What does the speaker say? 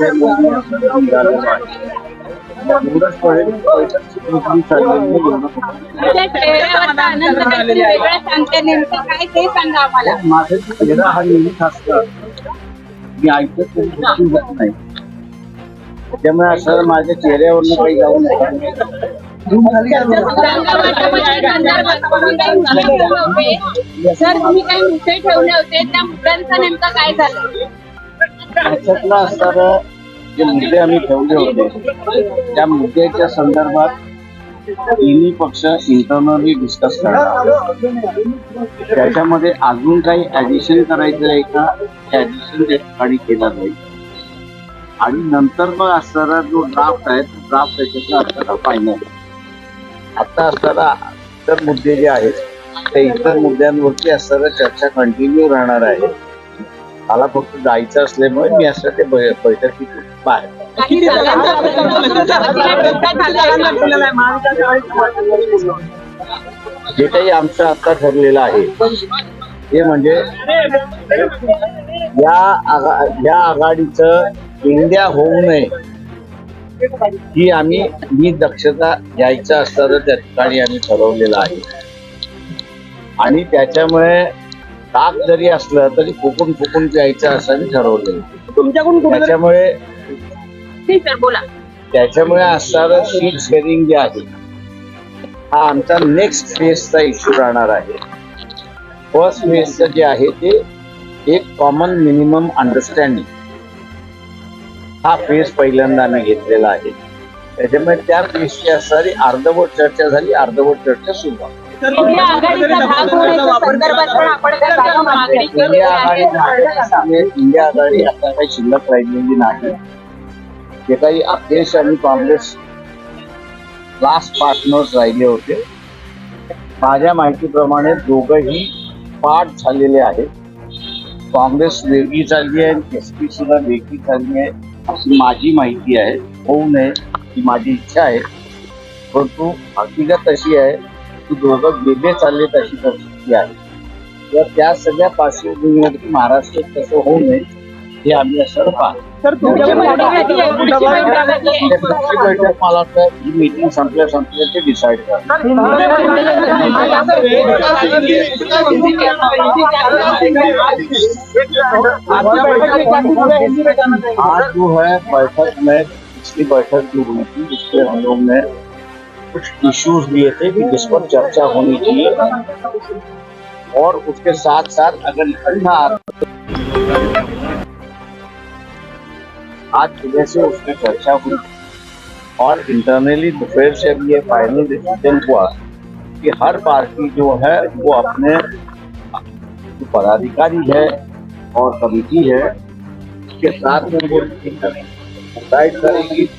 एवढंच चेहरा हा नेहमीच असतो मी ऐकत नाही त्यामुळे असं माझ्या चेहऱ्यावरनं काही जाऊ नये सर तुम्ही काही मुद्दे ठेवले होते त्या मुद्द्यांचं नेमकं काय झालं त्याच्यातला जे मुद्दे आम्ही ठेवले होते त्या मुद्द्याच्या संदर्भात तिन्ही पक्ष इंटरनली डिस्कस करणार त्याच्यामध्ये अजून काही ऍडिशन करायचं आहे का? ऍडिशन त्या ठिकाणी केला जाईल. आणि नंतर मग असणारा जो ड्राफ्ट आहे तो ड्राफ्ट त्याच्यातला असणारा फायनल आता असणारा इतर मुद्दे जे आहेत त्या इतर मुद्द्यांवरती असणारा चर्चा कंटिन्यू राहणार आहे. मला फक्त जायचं असल्यामुळे मी असं ते बै- बैठकीतून बाहेर जे काही आमचं आता ठरलेलं आहे ते म्हणजे या आघा या आघाडीचं इंडिया होऊ नये. ही आम्ही ही दक्षता घ्यायचं असताना त्या ठिकाणी आम्ही ठरवलेलं आहे. आणि त्याच्यामुळे ताक जरी असलं तरी फुकून फुकून प्यायचं असं आम्ही ठरवलेलं आहे. तुमच्याकडून त्याच्यामुळे ठीक सर बोला. त्याच्यामुळे असणारं सीट शेअरिंग जे आहे हा आमचा नेक्स्ट फेजचा इश्यू राहणार आहे. फर्स्ट फेजचं जे आहे ते एक कॉमन मिनिमम अंडरस्टँडिंग हा फेज पहिल्यांदा आम्ही घेतलेला आहे. त्याच्यामुळे त्या फेजची असणारी अर्धवट चर्चा झाली अर्धवट चर्चा सुरू आहे. इंडिया आघाडीचा भाग होण्याच्या संदर्भात पण आपण काही मागणी केलेली इंडिया आघाडी आहे इंडिया आघाडी आता काही शिल्लक राहिलेली नाही. जे काही अखेश आणि काँग्रेस लास्ट पार्टनर्स राहिले होते माझ्या माहितीप्रमाणे दोघंही पाठ झालेले आहेत. काँग्रेस वेगळी चालली आहे आणि एस पी सुद्धा वेगळी चालली आहे. अशी माझी माहिती आहे होऊ नये ही माझी इच्छा आहे. परंतु हकीकत अशी आहे दोघं वेगळे चालले अशी परिस्थिती आहे तर त्या सगळ्या पार्श्वभूमीवरती महाराष्ट्रात कसं होऊ नये हे आम्ही असं पाहतो सर तुमच्या पुढची पुढची बैठक मला वाटतं ही मीटिंग संपल्या संपल्या ते डिसाईड करणार आज जो है बैठक में पिछली बैठक जो हुई थी उसके हम लोग ने कुछ इश्यूज़ लिए थे कि जिस पर चर्चा होनी चाहिए। और उसके साथ साथ अगर इकट्ठा आज सुबह से उसमें चर्चा हुई। और इंटरनली दोपहर से अभी ये फाइनल डिसीज़न हुआ कि हर पार्टी जो है, वो अपने पदाधिकारी है और कमिटी है, उसके साथ में वो डिसाइड करेगी।